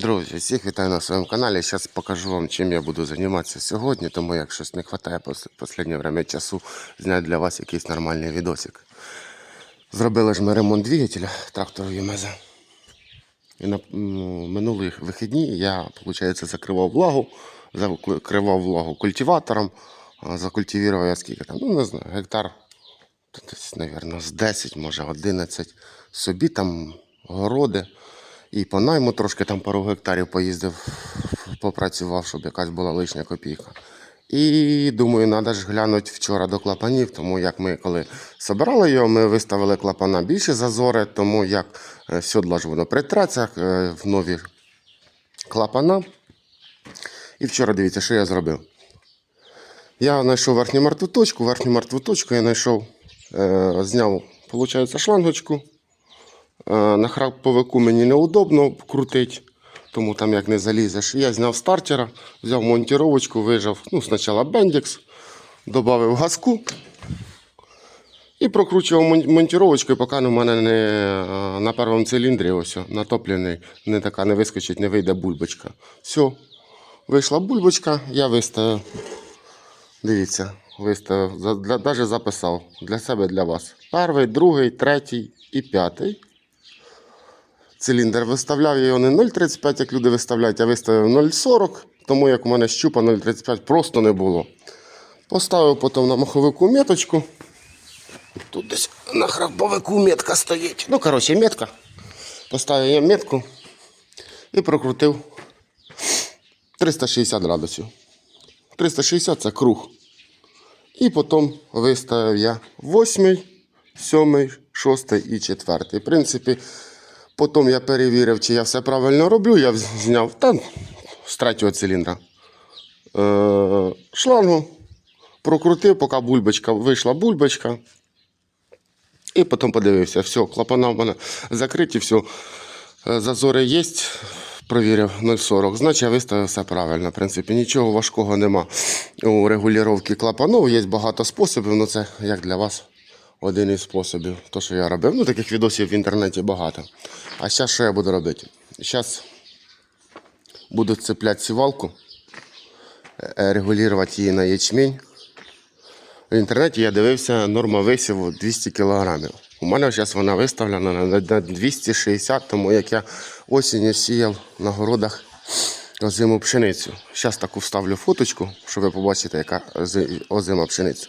Друзі, всіх вітаю на своєму каналі. Зараз покажу вам, чим я буду займатися сьогодні, тому як щось не вистачає останнє время часу зняти для вас якийсь нормальний відосик. Зробили ж ми ремонт двигателя трактору Юмеза. І на ну, минулі вихідні я, виходить, закривав влагу, закривав влагу культиватором, закультивував я скільки там, ну не знаю, гектар, десь, мабуть, з 10, може 11 собі там городи. І по найму трошки там пару гектарів поїздив, попрацював, щоб якась була лишня копійка. І думаю, треба ж глянути вчора до клапанів, тому як ми коли збирали його, ми виставили клапана більше зазори, тому як е, сьодла ж воно притреться е, в нові клапана. І вчора дивіться, що я зробив. Я знайшов верхню мертву точку, верхню мертву точку я знайшов, е, зняв, виходить, шлангочку. Е, На храповику мені неудобно крутити, тому там як не залізеш. Я зняв стартера, взяв монтіровочку, вижав ну, спочатку бендікс, додав газку і прокручував мон- монтіровочкою, поки у мене не е, на першому циліндрі ось натоплений, не така не вискочить, не вийде бульбочка. Все, вийшла бульбочка, я виставив. Дивіться, виставив, навіть записав для себе, для вас. Перший, другий, третій і п'ятий. Циліндр виставляв я його не 0,35, як люди виставляють, а виставив 0,40, тому як у мене щупа 0,35 просто не було. Поставив потім на маховику меточку. Тут десь на храповику метка стоїть. Ну, коротше, метка. Поставив я метку і прокрутив 360 градусів. 360 це круг. І потім виставив я 8, 7, 6 і 4. В принципі, потім я перевірив, чи я все правильно роблю. Я зняв та, з третього циліндра е, шлангу, прокрутив, поки бульбочка вийшла бульбочка. І потім подивився, все, клапана в мене закриті, все. Зазори є, провірив 0,40. Значить, я виставив все правильно. В принципі, нічого важкого нема. У регулювання клапанів є багато способів, але це як для вас один із способів. То, що я робив. Ну, таких відосів в інтернеті багато. А зараз що я буду робити? Зараз буду цепляти сівалку, е, регулювати її на ячмінь. В інтернеті я дивився норма висіву 200 кг. У мене зараз вона виставлена на на 260, тому як я осінню сіяв на городах озиму пшеницю. Зараз таку вставлю фоточку, щоб ви побачите, яка озима пшениця.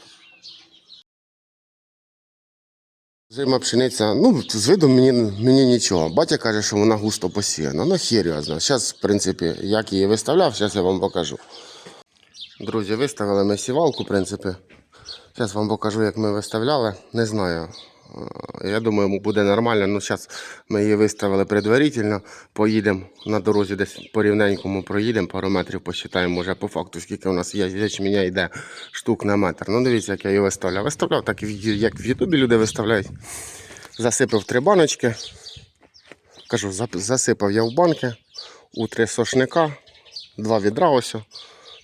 Озима пшениця, ну, з виду мені, мені нічого. Батя каже, що вона густо посіяна. Ну, хір я знаю. Зараз, в принципі, як її виставляв, зараз я вам покажу. Друзі, виставили ми сівалку, в принципі. Зараз вам покажу, як ми виставляли. Не знаю. Е, Я думаю, йому буде нормально. Ну, зараз ми її виставили предварительно. Поїдемо на дорозі десь по рівненькому проїдемо, пару метрів посчитаємо, може по факту, скільки у нас є ячменя йде штук на метр. Ну, дивіться, як я її виставляв. Виставляв так, як в Ютубі люди виставляють. Засипав три баночки. Кажу, засипав я в банки у три сошника, два відра ось.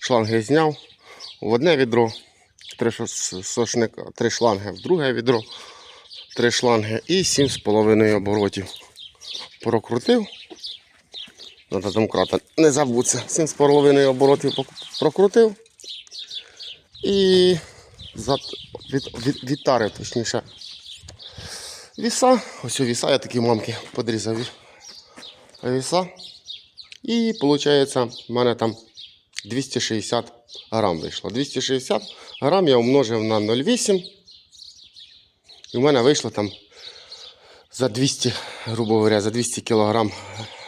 Шланги зняв в одне відро, три сошника, три шланги в друге відро, три шланги і 7,5 оборотів. Прокрутив. Надо домкрата не забудься. 7,5 оборотів прокрутив. І від... Від... відтарив, точніше. Віса. Ось у віса я такі мамки подрізав. ві- Віса. І виходить, в мене там 260 грам вийшло. 260 грам я умножив на 0,8. І в мене вийшло там за 200, грубо говоря, за 200 кг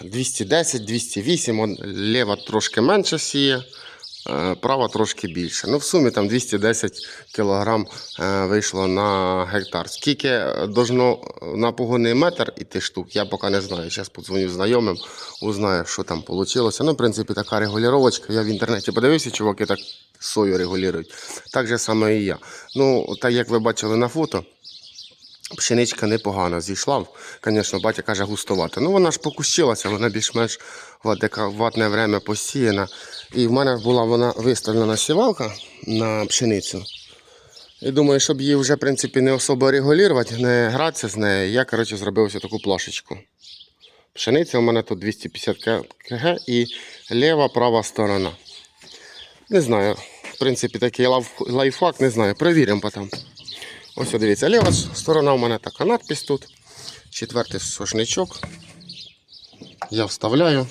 210, 208. Он, лева трошки менше сіє, е, права трошки більше. Ну, в сумі там 210 кг е, вийшло на гектар. Скільки должно на погонний метр іти штук, я поки не знаю. Зараз подзвоню знайомим, узнаю, що там вийшло. Ну, в принципі, така регулювання. Я в інтернеті подивився, чуваки так сою регулюють. Так же саме і я. Ну, так як ви бачили на фото. Пшеничка непогано зійшла. Звісно, батя каже густувати. Ну вона ж покущилася, вона більш-менш в адека- ватне время посіяна. І в мене була вона виставлена сівалка на пшеницю. І думаю, щоб її вже в принципі не особо регулювати, не гратися з нею, я коротше, зробив ось таку плашечку. Пшениця у мене тут 250 кг і ліва права сторона. Не знаю. В принципі, такий лайфхак, не знаю. Провіримо потім. Ось дивіться, ліва сторона у мене така надпись тут. Четвертий сошничок. Я вставляю.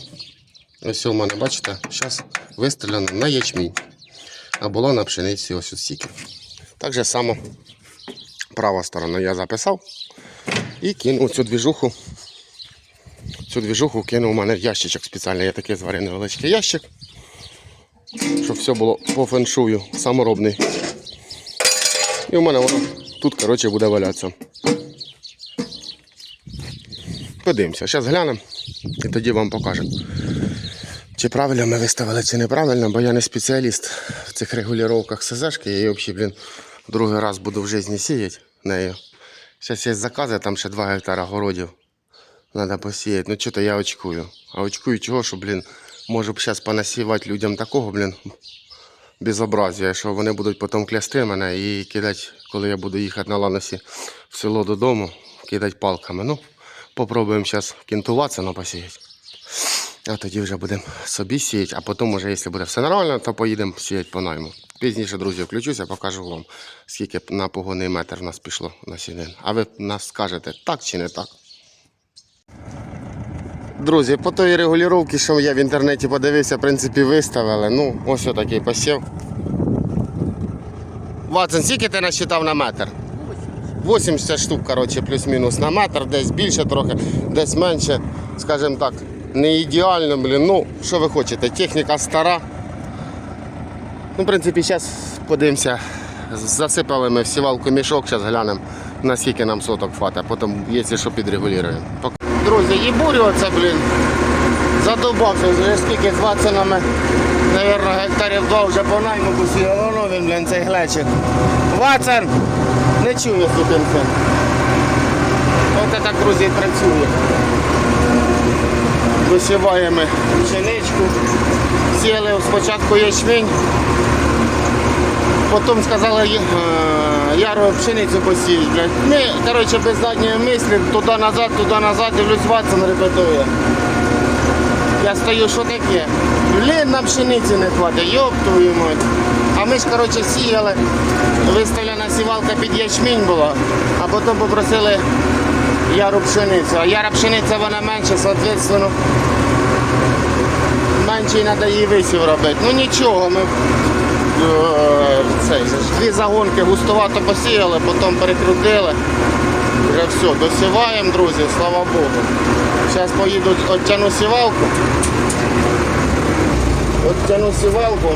Ось у мене, бачите, зараз вистріляно на ячмінь. А було на пшениці ось ось стільки. Так же само права сторона я записав і кинув цю двіжуху. Цю двіжуху кинув у мене в ящичок спеціальний. Я такий зварив невеличкий ящик. Щоб все було по феншую, саморобний. І у мене воно тут, коротше, буде валятися. Подивимося, зараз глянемо і тоді вам покажемо. Чи правильно ми виставили, чи неправильно, бо я не спеціаліст в цих регулюваннях СЗшки. Я її взагалі, блін, другий раз буду в житті сіяти нею. Зараз є закази, там ще 2 гектара городів. Треба посіяти. Ну що то я очкую. А очкую чого, що, блін, можу б зараз понасівати людям такого, блін, безобразія, що вони будуть потім клясти мене і кидати, коли я буду їхати на ланосі в село додому, кидати палками. Ну, попробуємо зараз кінтуватися, но посіяти. А тоді вже будемо собі сіяти, а потім, може, якщо буде все нормально, то поїдемо сіяти по найму. Пізніше, друзі, включуся, покажу вам, скільки на погонний метр в нас пішло на сінин. А ви нас скажете, так чи не так. Друзі, по тої регулювання, що я в інтернеті подивився, в принципі, виставили. Ну, ось такий посів. Ватсон, скільки ти насчитав на метр? 80 штук, коротше, плюс-мінус на метр, десь більше трохи, десь менше, скажімо так, не ідеально, блін. Ну, що ви хочете, техніка стара. Ну, в принципі, зараз подивимося. Засипали ми в сівалку мішок, зараз глянемо, наскільки нам соток хватить, потім, якщо що, підрегулюємо. Друзі, їбурю оце, блін. Задовбався, вже скільки з Ватсонами, Навірно, гектарів два вже по найму посіяв. Воно він, блін, цей глечик. Ватсон! Не чує сукин син. Так, друзі, працює. Висіваємо пшеничку. Сіяли спочатку ячмінь. Потім сказали, е, яру пшеницю посіють. блядь. Ми, коротше, без задньої мислі, туди-назад, туди-назад, дивлюсь, Ватсон репетує. Я стою, що таке? Блін, на пшениці не хватить, йоп твою мать. А ми ж, коротше, сіяли, виставлена сівалка під ячмінь була, а потім попросили яру пшеницю. А яра пшениця вона менше, соответственно, менше й треба її висів робити. Ну нічого, ми цей, дві загонки густовато посіяли, потім перекрутили. Вже все, досіваємо, друзі, слава Богу. Зараз поїду, оттяну сівалку. Оттяну сівалку.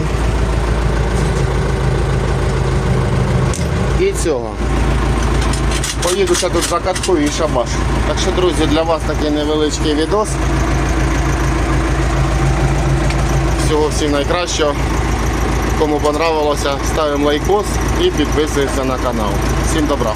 І цього. Поїду ще тут закаткую і шабаш. Так що, друзі, для вас такий невеличкий відос. Всього всім найкращого. Кому понравилося, ставимо лайкос і підписуємося на канал. Всім добра!